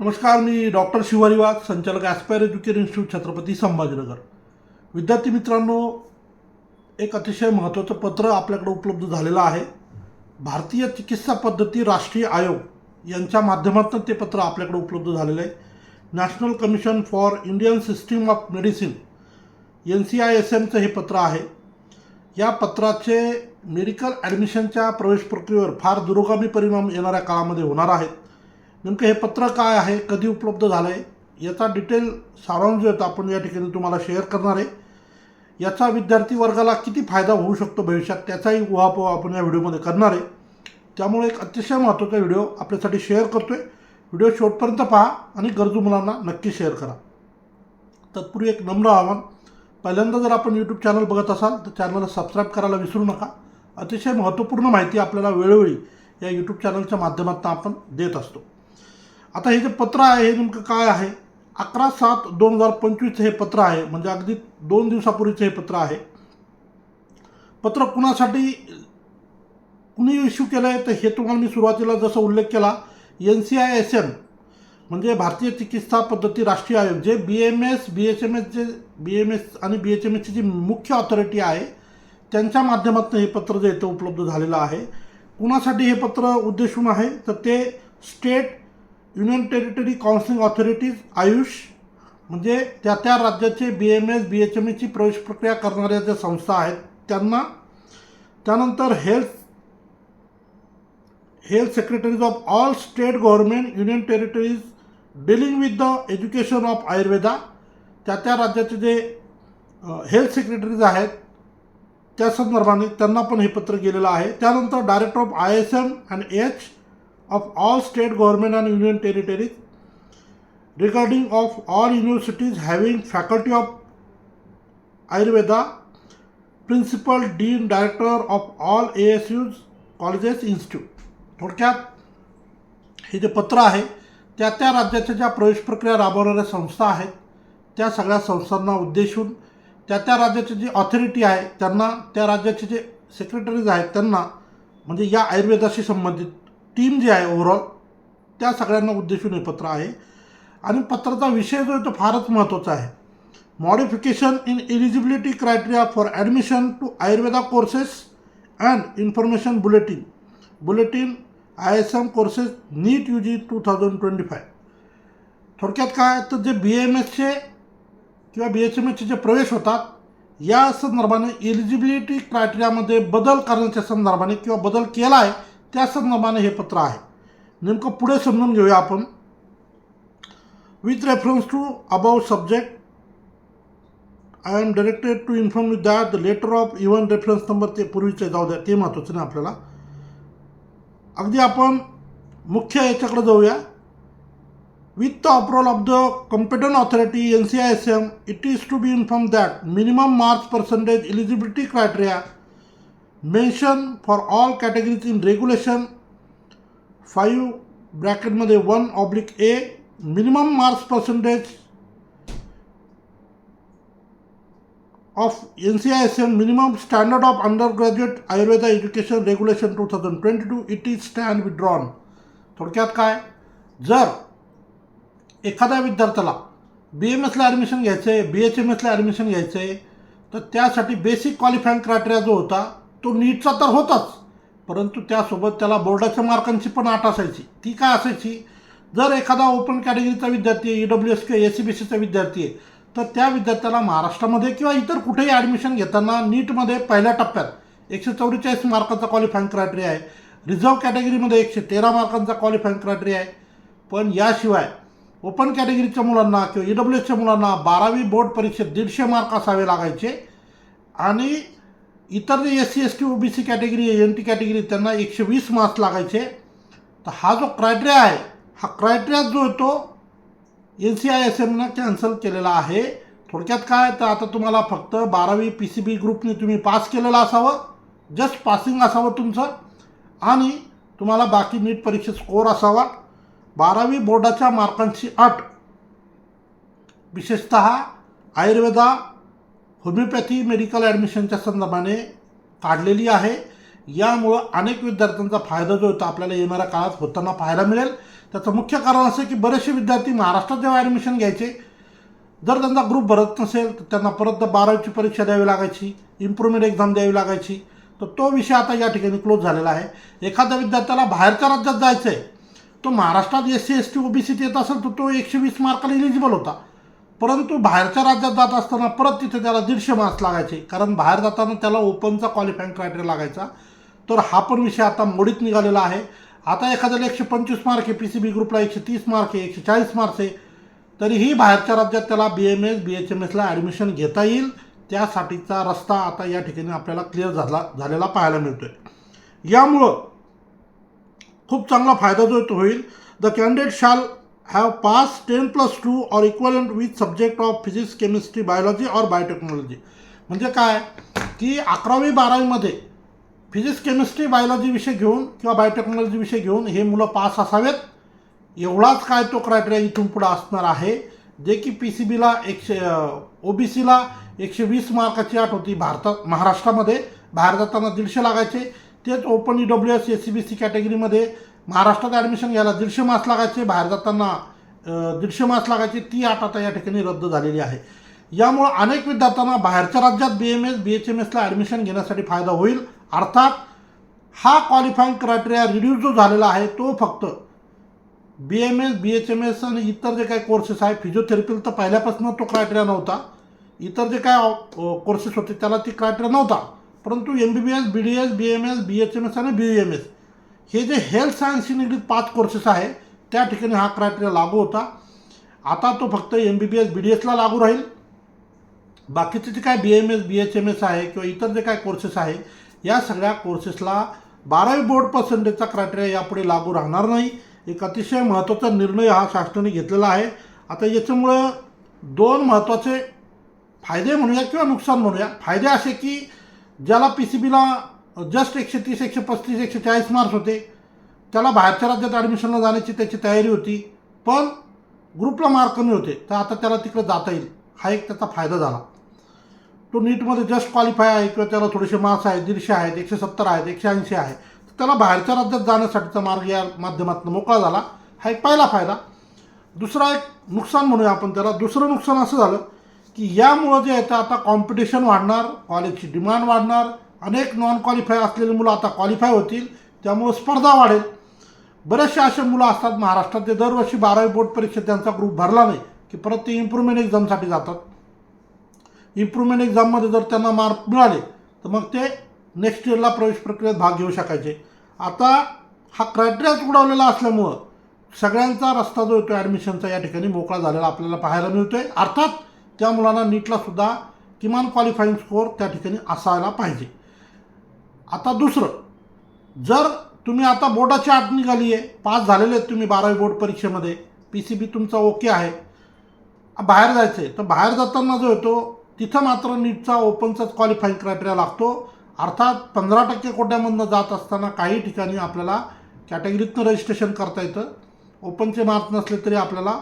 नमस्कार मी डॉक्टर शिवारी वाघ संचालक aspire education institute Chhatrapati Sambhajinagar. विद्यार्थी मित्रांनो एक अतिशय महत्त्वाचं पत्र आपल्याकडे उपलब्ध झालेलं आहे. भारतीय चिकित्सा पद्धती राष्ट्रीय आयोग यांच्या माध्यमातून ते पत्र आपल्याकडे उपलब्ध झालेलं आहे. National commission for Indian system of medicine N C I S एमचं हे पत्र आहे. या पत्राचे मेडिकल ॲडमिशनच्या प्रवेश प्रक्रियेवर फार दुरोगामी परिणाम येणाऱ्या काळामध्ये होणार आहेत. नेमकं हे पत्र काय आहे? कधी उपलब्ध झालं आहे याचा डिटेल सारांश जो आपण या ठिकाणी तुम्हाला शेअर करणार आहे. याचा विद्यार्थी वर्गाला किती फायदा होऊ शकतो भविष्यात? त्याचाही उहापोह आपण या व्हिडिओमध्ये करणार आहे. त्यामुळे एक अतिशय महत्त्वाचा व्हिडिओ आपल्यासाठी शेअर करतो आहे व्हिडिओ शेवटपर्यंत पहा आणि गरजू मुलांना नक्की शेअर करा. तत्पूर्वी एक नम्र आव्हान. पहिल्यांदा जर आपण यूट्यूब चॅनल बघत असाल तर चॅनलला सबस्क्राईब करायला विसरू नका. अतिशय महत्त्वपूर्ण माहिती आपल्याला वेळोवेळी या यूट्यूब चॅनलच्या माध्यमातून आपण देत असतो. आता हे जे पत्र आहे हे नेमकं काय आहे? अकरा सात दोन हजार पंचवीसचं हे पत्र आहे म्हणजे अगदी दोन दिवसापूर्वीचं हे पत्र आहे. पत्र कुणासाठी कुणी इश्यू केलं आहे तर हे तुम्हाला मी सुरुवातीला जसं उल्लेख केला N C I S M म्हणजे भारतीय चिकित्सा पद्धती राष्ट्रीय आयोग जे B M S B H M एसचे बी एम एस आणि बी एच एम एसची जी मुख्य ऑथॉरिटी आहे त्यांच्या माध्यमातून हे पत्र जे इथं उपलब्ध झालेलं आहे. कुणासाठी हे पत्र उद्देशून आहे? तर ते state union territory counselling authorities Ayush म्हणजे त्या त्या राज्याचे B M S B H M एची प्रवेश प्रक्रिया करणाऱ्या ज्या संस्था आहेत त्यांना त्यानंतर health health secretaries of all state government union territories dealing with the education of Ayurveda त्या त्या राज्याचे जे हेल्थ सेक्रेटरीज आहेत त्या संदर्भाने त्यांना पण हे पत्र गेलेलं आहे. त्यानंतर director of I S M and H of all state government and union territories regarding of all universities having faculty of Ayurveda principal dean director of all A S U colleges institute थोडक्यात हे जे पत्र आहे त्या त्या राज्याच्या ज्या प्रवेश प्रक्रिया राबवणाऱ्या संस्था आहेत त्या सगळ्या संस्थांना उद्देशून त्या त्या राज्याची जी ऑथॉरिटी आहे त्यांना त्या राज्याचे जे सेक्रेटरीज आहेत त्यांना म्हणजे या आयुर्वेदाशी संबंधित टीम जी आहे ओव्हरऑल त्या सगळ्यांना उद्देशून हे पत्र आहे. आणि पत्राचा विषय जो आहे तो फारच महत्त्वाचा आहे. Modification in eligibility criteria for admission to Ayurveda courses and information bulletin bulletin I S M courses NEET U G two thousand twenty five थोडक्यात काय तर जे बी एम एसचे किंवा बी एच एम एसचे जे प्रवेश होतात या संदर्भाने एलिजिबिलिटी क्रायटेरियामध्ये बदल करण्याच्या संदर्भाने किंवा बदल केला आहे त्या संदर्भाने हे पत्र आहे. नेमकं पुढे समजून घेऊया आपण. With reference to about subject I am directed to inform you that the letter of even reference number ते पूर्वीचे जाऊ द्या ते महत्त्वाचं नाही आपल्याला. अगदी आपण मुख्य याच्याकडे जाऊया. With the approval of the competent authority N C I S M it is to be inform that minimum marks percentage eligibility criteria mention for all categories in regulation five ब्रॅकेटमध्ये one oblique A minimum marks percentage of N C I S M minimum standard of undergraduate Ayurveda education regulation two thousand twenty two it is stand withdrawn थोडक्यात काय? जर एखाद्या विद्यार्थ्याला बी M एसला admission घ्यायचं आहे B H M एसला admission घ्यायचं आहे तर त्यासाठी बेसिक क्वालिफाईंग क्रायटेरिया जो होता तो नीटचा तर होताच. परंतु त्यासोबत त्याला बोर्डाच्या मार्कांची पण आट असायची. ती काय असायची? जर एखादा ओपन कॅटेगरीचा विद्यार्थी आहे ई डब्ल्यू एस किंवा ए सी बी सीचा विद्यार्थी आहे तर त्या विद्यार्थ्याला महाराष्ट्रामध्ये किंवा इतर कुठेही ॲडमिशन घेताना नीटमध्ये पहिल्या टप्प्यात एकशे चौवेचाळीस मार्काचा क्वालिफाईंग क्रायटेरिया आहे. रिझर्व कॅटेगरीमध्ये एकशे तेरा मार्कांचा क्वालिफाईंग क्रायटेरिया आहे. पण याशिवाय ओपन कॅटेगरीच्या मुलांना किंवा ई डब्ल्यू एसच्या मुलांना बारावी बोर्ड परीक्षेत दीडशे मार्क असावे लागायचे आणि इतर जे S C S T O B C category N T category त्यांना एकशे वीस मार्क्स लागायचे. तर हा जो क्रायटेरिया आहे हा क्रायटेरिया जो आहे तो एन सी आय एस एमनं कॅन्सल केलेला आहे. थोडक्यात काय तर आता तुम्हाला फक्त बारावी पी सी बी ग्रुपने तुम्ही पास केलेलं असावं. जस्ट पासिंग असावं तुमचं. आणि तुम्हाला बाकी नीट परीक्षेत स्कोअर असावा. बारावी बोर्डाच्या मार्कांची अट विशेषत आयुर्वेदा होमिओपॅथी मेडिकल ॲडमिशनच्या संदर्भाने काढलेली आहे. यामुळं अनेक विद्यार्थ्यांचा फायदा जो होता आपल्याला येणाऱ्या काळात होताना पाहायला मिळेल. त्याचं मुख्य कारण असं की बरेचसे विद्यार्थी महाराष्ट्रात जेव्हा ॲडमिशन घ्यायचे जर त्यांचा ग्रुप भरत नसेल तर त्यांना परत बारावीची परीक्षा द्यावी लागायची इम्प्रुव्हमेंट एक्झाम द्यावी लागायची. तर तो विषय आता या ठिकाणी क्लोज झालेला आहे. एखाद्या विद्यार्थ्याला बाहेरच्या राज्यात जायचं आहे तो महाराष्ट्रात S C S T O B C येत असेल तर तो एकशे वीस मार्काला इलिजिबल होता. परंतु बाहेरच्या राज्यात जात असताना परत तिथे त्याला दीडशे मार्क्स लागायचे. कारण बाहेर जाताना त्याला ओपनचा क्वालिफाईंग क्रायटेरिया लागायचा. तर हा पण विषय आता मोडीत निघालेला आहे. आता एखाद्याला एकशे पंचवीस मार्क आहे पी सी बी ग्रुपला एकशे तीस मार्क आहे एकशे चाळीस मार्क्स आहे. तरीही बाहेरच्या राज्यात त्याला B M S B H M एसला admission घेता येईल. त्यासाठीचा रस्ता आता या ठिकाणी आपल्याला क्लिअर झाला झालेला पाहायला मिळतो आहे यामुळं खूप चांगला फायदा जो होईल. The candidate shall have pass ten plus two or equivalent with subject of physics chemistry biology or biotechnology म्हणजे काय? की अकरावी बारावीमध्ये फिजिक्स केमिस्ट्री बायोलॉजी विषय घेऊन किंवा बायोटेक्नॉलॉजी विषय घेऊन हे मुलं पास असावेत. एवढाच काय तो क्रायटेरिया इथून पुढं असणार आहे जे की पी सी बीला एकशे ओ बी सीला एकशे वीस मार्काची आठ होती भारतात महाराष्ट्रामध्ये. बाहेर जाताना दीडशे लागायचे. तेच open E W S S C B C कॅटेगरीमध्ये महाराष्ट्रात ॲडमिशन घ्यायला दीडशे मार्क्स लागायचे बाहेर जाताना दीडशे मार्क्स लागायचे ती अट आता या ठिकाणी रद्द झालेली आहे. यामुळं अनेक विद्यार्थ्यांना बाहेरच्या राज्यात B M S B H M एसला admission घेण्यासाठी फायदा होईल. अर्थात हा क्वालिफाईंग क्रायटेरिया रिड्यूस जो झालेला आहे तो फक्त B M S B H M S आणि इतर जे काही कोर्सेस आहे फिजिओथेरपीला तर पहिल्यापासून तो क्रायटेरिया नव्हता. इतर जे काय कोर्सेस होते त्याला ती क्रायटेरिया नव्हता. परंतु M B B S B D S B M S B H M S आणि बी एम एस हे जे हेल्थ सायन्सशी निगडीत पाच कोर्सेस आहे त्या ठिकाणी हा क्रायटेरिया लागू होता. आता तो फक्त M B B S B D एसला लागू राहील. बाकीचे जे काय B M S B H M S आहे किंवा इतर जे काय कोर्सेस आहे या सगळ्या कोर्सेसला बारावी बोर्ड पर्सेंटेजचा क्रायटेरिया यापुढे लागू राहणार नाही. एक अतिशय महत्त्वाचा निर्णय हा शासनाने घेतलेला आहे. आता याच्यामुळं दोन महत्त्वाचे फायदे म्हणूया किंवा नुकसान म्हणूया. फायदे असे की ज्याला पी सी बीला जस्ट एकशे तीस एकशे पस्तीस एकशे चाळीस मार्क्स होते. त्याला बाहेरच्या राज्यात ॲडमिशनला जाण्याची त्याची तयारी होती. पण ग्रुपला मार्क कमी होते. तर आता त्याला तिकडे जाता येईल. हा एक त्याचा फायदा झाला. तो नीटमध्ये जस्ट क्वालिफाय आहे किंवा त्याला थोडेसे मार्क्स आहेत दीडशे आहेत एकशे सत्तर आहेत एकशे ऐंशी आहे. तर त्याला बाहेरच्या राज्यात जाण्यासाठीचा मार्ग या माध्यमातून मोकळा झाला. हा एक पहिला फायदा. दुसरा एक नुकसान म्हणूया आपण त्याला. दुसरं नुकसान असं झालं की यामुळं जे आहे तर आता कॉम्पिटिशन वाढणार कॉलेजची डिमांड वाढणार अनेक नॉन क्वालिफाय असलेली मुलं आता क्वालिफाय होतील त्यामुळं स्पर्धा वाढेल. बरेचसे असे मुलं असतात महाराष्ट्रात ते दरवर्षी बारावी बोर्ड परीक्षेत त्यांचा ग्रुप भरला नाही की परत ते इम्प्रुव्हमेंट एक्झामसाठी जातात. इम्प्रुव्हमेंट एक्झाममध्ये जर त्यांना मार्क मिळाले तर मग ते नेक्स्ट इयरला प्रवेश प्रक्रियेत भाग घेऊ शकायचे. आता हा क्रायटेरियाच उडवलेला असल्यामुळं सगळ्यांचा रस्ता जो येतो ॲडमिशनचा या ठिकाणी मोकळा झालेला आपल्याला पाहायला मिळतो आहे अर्थात त्या मुलांना नीटला सुद्धा किमान क्वालिफाईंग स्कोअर त्या ठिकाणी असायला पाहिजे. आता दुसरं. जर तुम्ही आता बोर्डाची आत निघाली आहे पास झालेले आहेत तुम्ही बारावी बोर्ड परीक्षेमध्ये पी सी बी तुमचा ओके आहे. बाहेर जायचं आहे तर बाहेर जाताना जो येतो तिथं मात्र नीटचा ओपनचाच क्वालिफाईंग क्रायटेरिया लागतो. अर्थात पंधरा टक्के कोट्यामधनं जात असताना काही ठिकाणी आपल्याला कॅटेगरीतनं रजिस्ट्रेशन करता येतं. ओपनचे मार्क नसले तरी आपल्याला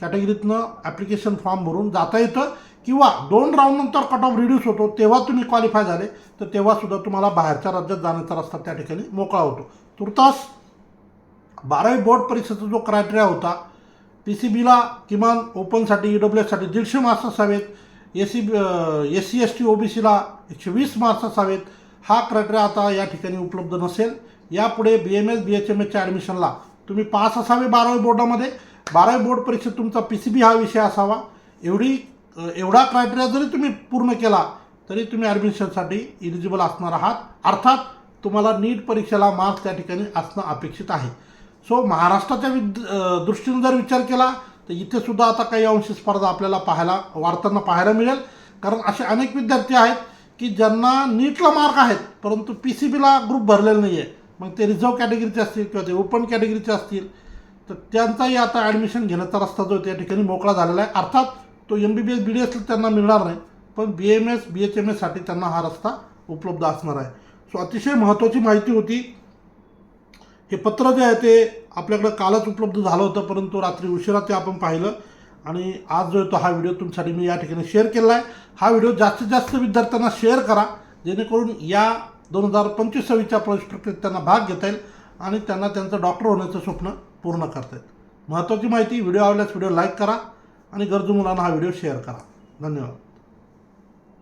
कॅटेगरीतनं ॲप्लिकेशन फॉर्म भरून जाता येतं. किंवा दोन राऊंडनंतर कट ऑफ रिड्यूस होतो तेव्हा तुम्ही क्वालिफाय झाले तर तेव्हासुद्धा तुम्हाला बाहेरच्या राज्यात जाण्याचा रस्ता त्या ठिकाणी मोकळा होतो. तुर्तास बारावी बोर्ड परीक्षेचा जो क्रायटेरिया होता पी सी बीला किमान ओपनसाठी ई डब्ल्यू एससाठी दीडशे मार्क्स असावेत S C S C S T O B सीला एकशे वीस मार्क्स असावेत हा क्रायटेरिया आता या ठिकाणी उपलब्ध नसेल. यापुढे B M S B H M एसच्या ॲडमिशनला तुम्ही पास असावे बारावी बोर्डामध्ये बारावी बोर्ड परीक्षेत तुमचा पी सी बी हा विषय असावा. एवढी एवढा क्रायटेरिया जरी तुम्ही पूर्ण केला तरी तुम्ही ॲडमिशनसाठी इलिजिबल असणार आहात. अर्थात तुम्हाला नीट परीक्षेला मार्क्स त्या ठिकाणी असणं अपेक्षित आहे. सो महाराष्ट्राच्या विद दृष्टीने जर विचार केला तर इथेसुद्धा आता काही अंशी स्पर्धा आपल्याला पाहायला वाढताना पाहायला मिळेल. कारण असे अनेक विद्यार्थी आहेत की ज्यांना नीटला मार्क आहेत परंतु पी सी बीला ग्रुप भरलेला नाही आहे मग ते रिझर्व कॅटेगरीचे असतील किंवा ते ओपन कॅटेगरीचे असतील तर त्यांचाही आता ॲडमिशन घेण्याचा रस्ता जो त्या ठिकाणी मोकळा झालेला आहे. अर्थात तो M B B S B D S त्यांना मिळणार नाही. पण B M S B H M एससाठी त्यांना हा रस्ता उपलब्ध असणार आहे. सो अतिशय महत्त्वाची माहिती होती. हे पत्र जे आहे ते आपल्याकडं कालच उपलब्ध झालं होतं परंतु रात्री उशिरा ते आपण पाहिलं. आणि आज जो येतो हा व्हिडिओ तुमच्यासाठी मी या ठिकाणी शेअर केला आहे. हा व्हिडिओ जास्तीत जास्त विद्यार्थ्यांना शेअर करा. जेणेकरून या दोन हजार पंचवीस सव्वीसच्या प्रवेश प्रक्रियेत त्यांना भाग घेता येईल आणि त्यांना त्यांचं डॉक्टर होण्याचं स्वप्न पूर्ण करता येईल. महत्त्वाची माहिती व्हिडिओ आवडल्यास व्हिडिओ लाईक करा. आणि गरजू मुलांना हा व्हिडिओ शेअर करा. धन्यवाद.